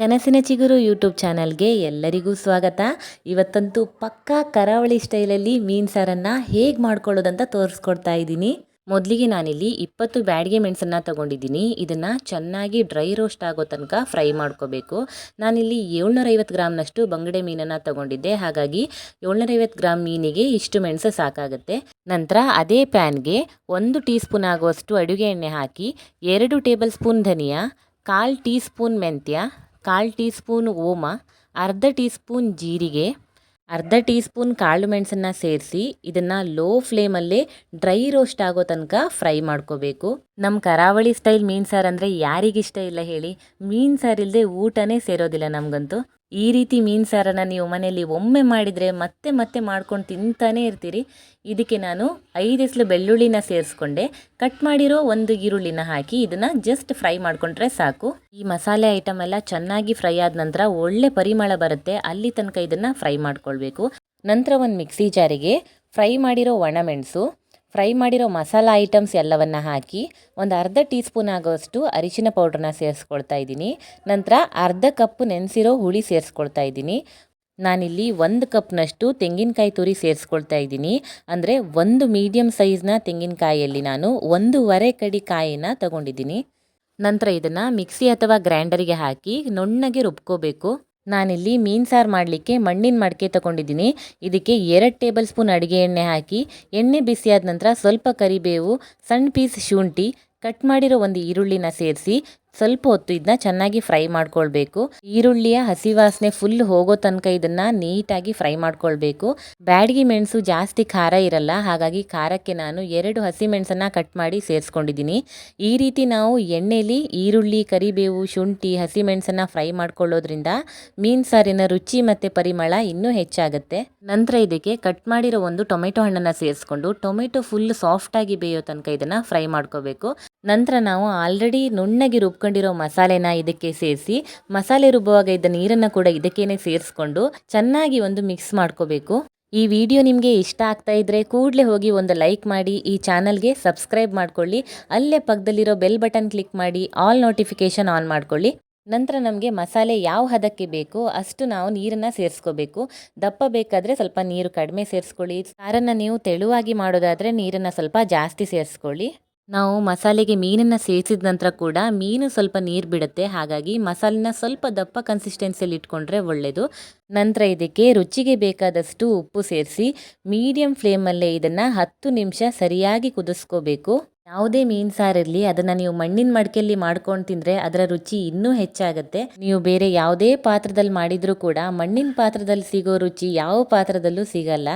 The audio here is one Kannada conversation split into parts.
ಕನಸಿನ ಚಿಗುರು ಯೂಟ್ಯೂಬ್ ಚಾನಲ್ಗೆ ಎಲ್ಲರಿಗೂ ಸ್ವಾಗತ. ಇವತ್ತಂತೂ ಪಕ್ಕಾ ಕರಾವಳಿ ಸ್ಟೈಲಲ್ಲಿ ಮೀನು ಸಾರನ್ನು ಹೇಗೆ ಮಾಡ್ಕೊಳ್ಳೋದಂತ ತೋರಿಸ್ಕೊಡ್ತಾ ಇದ್ದೀನಿ. ಮೊದಲಿಗೆ ನಾನಿಲ್ಲಿ ಇಪ್ಪತ್ತು ಬ್ಯಾಡಿಗೆ ಮೆಣಸನ್ನು ತೊಗೊಂಡಿದ್ದೀನಿ. ಇದನ್ನು ಚೆನ್ನಾಗಿ ಡ್ರೈ ರೋಸ್ಟ್ ಆಗೋ ತನಕ ಫ್ರೈ ಮಾಡ್ಕೋಬೇಕು. ನಾನಿಲ್ಲಿ ಏಳ್ನೂರೈವತ್ತು ಗ್ರಾಮ್ನಷ್ಟು ಬಂಗಡೆ ಮೀನನ್ನು ತೊಗೊಂಡಿದ್ದೆ. ಹಾಗಾಗಿ ಏಳ್ನೂರೈವತ್ತು ಗ್ರಾಮ್ ಮೀನಿಗೆ ಇಷ್ಟು ಮೆಣಸು ಸಾಕಾಗುತ್ತೆ. ನಂತರ ಅದೇ ಪ್ಯಾನ್ಗೆ ಒಂದು ಟೀ ಸ್ಪೂನ್ ಆಗುವಷ್ಟು ಅಡುಗೆ ಎಣ್ಣೆ ಹಾಕಿ, ಎರಡು ಟೇಬಲ್ ಸ್ಪೂನ್ ಧನಿಯಾ, ಕಾಲು ಟೀ ಸ್ಪೂನ್ ಮೆಂತ್ಯ ಕಾಲು ಟೀ ಸ್ಪೂನ್ ಓಮ, ಅರ್ಧ ಟೀ ಸ್ಪೂನ್ ಜೀರಿಗೆ, ಅರ್ಧ ಟೀ ಸ್ಪೂನ್ ಕಾಳು ಮೆಣಸನ್ನು ಸೇರಿಸಿ ಇದನ್ನು ಲೋ ಫ್ಲೇಮಲ್ಲೇ ಡ್ರೈ ರೋಸ್ಟ್ ಆಗೋ ತನಕ ಫ್ರೈ ಮಾಡ್ಕೋಬೇಕು. ನಮ್ಮ ಕರಾವಳಿ ಸ್ಟೈಲ್ ಮೀನು ಸಾರು ಅಂದರೆ ಯಾರಿಗಿಷ್ಟ ಇಲ್ಲ ಹೇಳಿ, ಮೀನು ಸಾರು ಇಲ್ಲದೆ ಊಟನೇ ಸೇರೋದಿಲ್ಲ ನಮಗಂತೂ. ಈ ರೀತಿ ಮೀನು ಸಾರನ್ನು ನೀವು ಮನೆಯಲ್ಲಿ ಒಮ್ಮೆ ಮಾಡಿದರೆ ಮತ್ತೆ ಮತ್ತೆ ಮಾಡ್ಕೊಂಡು ತಿಂತಾನೇ ಇರ್ತೀರಿ. ಇದಕ್ಕೆ ನಾನು ಐದು ಎಸಲು ಬೆಳ್ಳುಳ್ಳಿನ ಸೇರಿಸ್ಕೊಂಡೆ. ಕಟ್ ಮಾಡಿರೋ ಒಂದು ಈರುಳ್ಳಿನ ಹಾಕಿ ಇದನ್ನು ಜಸ್ಟ್ ಫ್ರೈ ಮಾಡಿಕೊಂಡ್ರೆ ಸಾಕು. ಈ ಮಸಾಲೆ ಐಟಮ್ ಎಲ್ಲ ಚೆನ್ನಾಗಿ ಫ್ರೈ ಆದ ನಂತರ ಒಳ್ಳೆ ಪರಿಮಳ ಬರುತ್ತೆ. ಅಲ್ಲಿ ತನಕ ಇದನ್ನು ಫ್ರೈ ಮಾಡ್ಕೊಳ್ಬೇಕು. ನಂತರ ಒಂದು ಮಿಕ್ಸಿ ಜಾರಿಗೆ ಫ್ರೈ ಮಾಡಿರೋ ಒಣಮೆಣಸು ಫ್ರೈ ಮಾಡಿರೋ ಮಸಾಲ ಐಟಮ್ಸ್ ಎಲ್ಲವನ್ನು ಹಾಕಿ ಒಂದು ಅರ್ಧ ಟೀ ಸ್ಪೂನ್ ಆಗೋಷ್ಟು ಅರಿಶಿನ ಪೌಡ್ರನ್ನ ಸೇರಿಸ್ಕೊಳ್ತಾ ಇದ್ದೀನಿ. ನಂತರ ಅರ್ಧ ಕಪ್ ನೆನೆಸಿರೋ ಹುಳಿ ಸೇರಿಸ್ಕೊಳ್ತಾ ಇದ್ದೀನಿ. ನಾನಿಲ್ಲಿ ಒಂದು ಕಪ್ನಷ್ಟು ತೆಂಗಿನಕಾಯಿ ತುರಿ ಸೇರಿಸ್ಕೊಳ್ತಾ ಇದ್ದೀನಿ. ಅಂದರೆ ಒಂದು ಮೀಡಿಯಮ್ ಸೈಜ್ನ ತೆಂಗಿನಕಾಯಿಯಲ್ಲಿ ನಾನು ಒಂದೂವರೆ ಕಡಿ ಕಾಯಿನ ತಗೊಂಡಿದ್ದೀನಿ. ನಂತರ ಇದನ್ನು ಮಿಕ್ಸಿ ಅಥವಾ ಗ್ರೈಂಡರಿಗೆ ಹಾಕಿ ನುಣ್ಣಗೆ ರುಬ್ಕೋಬೇಕು. ನಾನಿಲ್ಲಿ ಮೀನು ಸಾರು ಮಾಡಲಿಕ್ಕೆ ಮಣ್ಣಿನ ಮಡಿಕೆ ತಗೊಂಡಿದ್ದೀನಿ. ಇದಕ್ಕೆ ಎರಡು ಟೇಬಲ್ ಸ್ಪೂನ್ ಅಡುಗೆ ಎಣ್ಣೆ ಹಾಕಿ, ಎಣ್ಣೆ ಬಿಸಿಯಾದ ನಂತರ ಸ್ವಲ್ಪ ಕರಿಬೇವು, ಸಣ್ಣ ಪೀಸ್ ಶುಂಠಿ, ಕಟ್ ಮಾಡಿರೋ ಒಂದು ಈರುಳ್ಳಿನ ಸೇರಿಸಿ ಸ್ವಲ್ಪ ಹೊತ್ತು ಇದನ್ನ ಚೆನ್ನಾಗಿ ಫ್ರೈ ಮಾಡ್ಕೊಳ್ಬೇಕು. ಈರುಳ್ಳಿಯ ಹಸಿ ವಾಸನೆ ಫುಲ್ ಹೋಗೋ ತನಕ ಇದನ್ನ ನೀಟಾಗಿ ಫ್ರೈ ಮಾಡ್ಕೊಳ್ಬೇಕು. ಬ್ಯಾಡಗಿ ಮೆಣಸು ಜಾಸ್ತಿ ಖಾರ ಇರಲ್ಲ, ಹಾಗಾಗಿ ಖಾರಕ್ಕೆ ನಾನು ಎರಡು ಹಸಿ ಮೆಣಸನ್ನ ಕಟ್ ಮಾಡಿ ಸೇರಿಸ್ಕೊಂಡಿದ್ದೀನಿ. ಈ ರೀತಿ ನಾವು ಎಣ್ಣೆಲಿ ಈರುಳ್ಳಿ, ಕರಿಬೇವು, ಶುಂಠಿ, ಹಸಿ ಮೆಣಸನ್ನ ಫ್ರೈ ಮಾಡ್ಕೊಳ್ಳೋದ್ರಿಂದ ಮೀನು ಸಾರಿನ ರುಚಿ ಮತ್ತು ಪರಿಮಳ ಇನ್ನೂ ಹೆಚ್ಚಾಗುತ್ತೆ. ನಂತರ ಇದಕ್ಕೆ ಕಟ್ ಮಾಡಿರೋ ಒಂದು ಟೊಮೆಟೊ ಹಣ್ಣನ್ನು ಸೇರಿಸ್ಕೊಂಡು ಟೊಮೆಟೊ ಫುಲ್ ಸಾಫ್ಟಾಗಿ ಬೇಯೋ ತನಕ ಇದನ್ನು ಫ್ರೈ ಮಾಡ್ಕೋಬೇಕು ನಂತರ ನಾವು ಆಲ್ರೆಡಿ ನುಣ್ಣಗೆ ರುಬ್ಕೊಂಡಿರೋ ಮಸಾಲೆನ ಇದಕ್ಕೆ ಸೇರಿಸಿ, ಮಸಾಲೆ ರುಬ್ಬುವಾಗ ಇದ್ದ ನೀರನ್ನು ಕೂಡ ಇದಕ್ಕೇನೆ ಸೇರಿಸ್ಕೊಂಡು ಚೆನ್ನಾಗಿ ಒಂದು ಮಿಕ್ಸ್ ಮಾಡ್ಕೋಬೇಕು. ಈ ವಿಡಿಯೋ ನಿಮಗೆ ಇಷ್ಟ ಆಗ್ತಾ ಇದ್ರೆ ಕೂಡಲೇ ಹೋಗಿ ಒಂದು ಲೈಕ್ ಮಾಡಿ, ಈ ಚಾನಲ್ಗೆ ಸಬ್ಸ್ಕ್ರೈಬ್ ಮಾಡ್ಕೊಳ್ಳಿ, ಅಲ್ಲೇ ಪಕ್ಕದಲ್ಲಿರೋ ಬೆಲ್ ಬಟನ್ ಕ್ಲಿಕ್ ಮಾಡಿ, ಆಲ್ ನೋಟಿಫಿಕೇಶನ್ ಆನ್ ಮಾಡ್ಕೊಳ್ಳಿ. ನಂತರ ನಮಗೆ ಮಸಾಲೆ ಯಾವ ಹದಕ್ಕೆ ಬೇಕೋ ಅಷ್ಟು ನಾವು ನೀರನ್ನು ಸೇರಿಸ್ಕೋಬೇಕು. ದಪ್ಪ ಬೇಕಾದರೆ ಸ್ವಲ್ಪ ನೀರು ಕಡಿಮೆ ಸೇರಿಸ್ಕೊಳ್ಳಿ. ಸಾರನ್ನು ನೀವು ತೆಳುವಾಗಿ ಮಾಡೋದಾದರೆ ನೀರನ್ನು ಸ್ವಲ್ಪ ಜಾಸ್ತಿ ಸೇರಿಸ್ಕೊಳ್ಳಿ. ನಾವು ಮಸಾಲೆಗೆ ಮೀನನ್ನು ಸೇರಿಸಿದ ನಂತರ ಕೂಡ ಮೀನು ಸ್ವಲ್ಪ ನೀರು ಬಿಡುತ್ತೆ. ಹಾಗಾಗಿ ಮಸಾಲೆನ ಸ್ವಲ್ಪ ದಪ್ಪ ಕನ್ಸಿಸ್ಟೆನ್ಸಿಯಲ್ಲಿ ಇಟ್ಕೊಂಡ್ರೆ ಒಳ್ಳೆಯದು ನಂತರ ಇದಕ್ಕೆ ರುಚಿಗೆ ಬೇಕಾದಷ್ಟು ಉಪ್ಪು ಸೇರಿಸಿ ಮೀಡಿಯಂ ಫ್ಲೇಮಲ್ಲೇ ಇದನ್ನು ಹತ್ತು ನಿಮಿಷ ಸರಿಯಾಗಿ ಕುದಿಸ್ಕೋಬೇಕು. ಯಾವುದೇ ಮೀನು ಸಾರಿರಲಿ, ಅದನ್ನು ನೀವು ಮಣ್ಣಿನ ಮಡಕೆಯಲ್ಲಿ ಮಾಡ್ಕೊಂಡು ತಿಂದರೆ ಅದರ ರುಚಿ ಇನ್ನೂ ಹೆಚ್ಚಾಗುತ್ತೆ. ನೀವು ಬೇರೆ ಯಾವುದೇ ಪಾತ್ರದಲ್ಲಿ ಮಾಡಿದರೂ ಕೂಡ ಮಣ್ಣಿನ ಪಾತ್ರದಲ್ಲಿ ಸಿಗೋ ರುಚಿ ಯಾವ ಪಾತ್ರದಲ್ಲೂ ಸಿಗಲ್ಲ.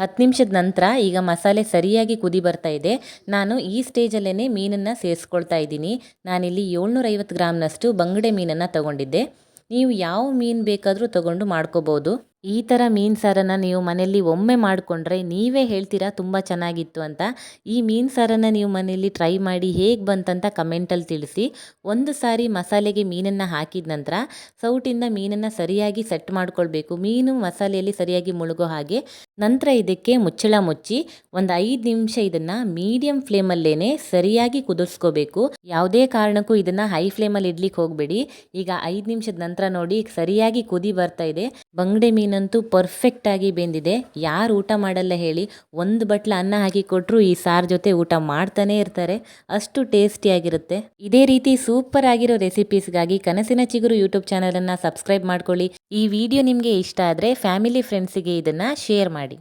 ಹತ್ತು ನಿಮಿಷದ ನಂತರ ಈಗ ಮಸಾಲೆ ಸರಿಯಾಗಿ ಕುದಿ ಬರ್ತಾ ಇದೆ. ನಾನು ಈ ಸ್ಟೇಜಲ್ಲೇ ಮೀನನ್ನು ಸೇರಿಸ್ಕೊಳ್ತಾ ಇದ್ದೀನಿ. ನಾನಿಲ್ಲಿ ಏಳ್ನೂರೈವತ್ತು ಗ್ರಾಮ್ನಷ್ಟು ಬಂಗಡೆ ಮೀನನ್ನು ತಗೊಂಡಿದ್ದೆ. ನೀವು ಯಾವ ಮೀನು ಬೇಕಾದರೂ ತಗೊಂಡು ಮಾಡ್ಕೋಬೋದು. ಈ ಥರ ಮೀನು ಸಾರನ್ನು ನೀವು ಮನೆಯಲ್ಲಿ ಒಮ್ಮೆ ಮಾಡಿಕೊಂಡ್ರೆ ನೀವೇ ಹೇಳ್ತೀರಾ ತುಂಬ ಚೆನ್ನಾಗಿತ್ತು ಅಂತ? ಈ ಮೀನು ಸಾರನ್ನು ನೀವು ಮನೆಯಲ್ಲಿ ಟ್ರೈ ಮಾಡಿ ಹೇಗೆ ಬಂತಂತ ಕಮೆಂಟಲ್ಲಿ ತಿಳಿಸಿ. ಒಂದು ಸಾರಿ ಮಸಾಲೆಗೆ ಮೀನನ್ನು ಹಾಕಿದ ನಂತರ ಸೌಟಿಂದ ಮೀನನ್ನು ಸರಿಯಾಗಿ ಸೆಟ್ ಮಾಡ್ಕೊಳ್ಬೇಕು. ಮೀನು ಮಸಾಲೆಯಲ್ಲಿ ಸರಿಯಾಗಿ ಮುಳುಗೋ ಹಾಗೆ ನಂತರ ಇದಕ್ಕೆ ಮುಚ್ಚಳ ಮುಚ್ಚಿ ಒಂದು ಐದು ನಿಮಿಷ ಇದನ್ನು ಮೀಡಿಯಂ ಫ್ಲೇಮಲ್ಲೇ ಸರಿಯಾಗಿ ಕುದಿಸ್ಕೋಬೇಕು. ಯಾವುದೇ ಕಾರಣಕ್ಕೂ ಇದನ್ನು ಹೈ ಫ್ಲೇಮಲ್ಲಿ ಇಡ್ಲಿಕ್ಕೆ ಹೋಗಬೇಡಿ. ಈಗ ಐದು ನಿಮಿಷದ ನಂತರ ನೋಡಿ ಸರಿಯಾಗಿ ಕುದಿ ಬರ್ತಾ ಇದೆ. ಬಂಗಡೆ ಮೀನಂತೂ ಪರ್ಫೆಕ್ಟಾಗಿ ಬೆಂದಿದೆ. ಯಾರು ಊಟ ಮಾಡಲ್ಲ ಹೇಳಿ, ಒಂದು ಬಟ್ಲ ಅನ್ನ ಹಾಕಿ ಕೊಟ್ಟರು ಈ ಸಾರು ಜೊತೆ ಊಟ ಮಾಡ್ತಾನೆ ಇರ್ತಾರೆ. ಅಷ್ಟು ಟೇಸ್ಟಿಯಾಗಿರುತ್ತೆ ಇದೇ ರೀತಿ ಸೂಪರ್ ಆಗಿರೋ ರೆಸಿಪೀಸ್ಗಾಗಿ ಕನಸಿನ ಚಿಗುರು ಯೂಟ್ಯೂಬ್ ಚಾನಲನ್ನು ಸಬ್ಸ್ಕ್ರೈಬ್ ಮಾಡ್ಕೊಳ್ಳಿ. ಈ ವಿಡಿಯೋ ನಿಮಗೆ ಇಷ್ಟ ಆದರೆ ಫ್ಯಾಮಿಲಿ ಫ್ರೆಂಡ್ಸಿಗೆ ಇದನ್ನು ಶೇರ್ ಮಾಡಿ.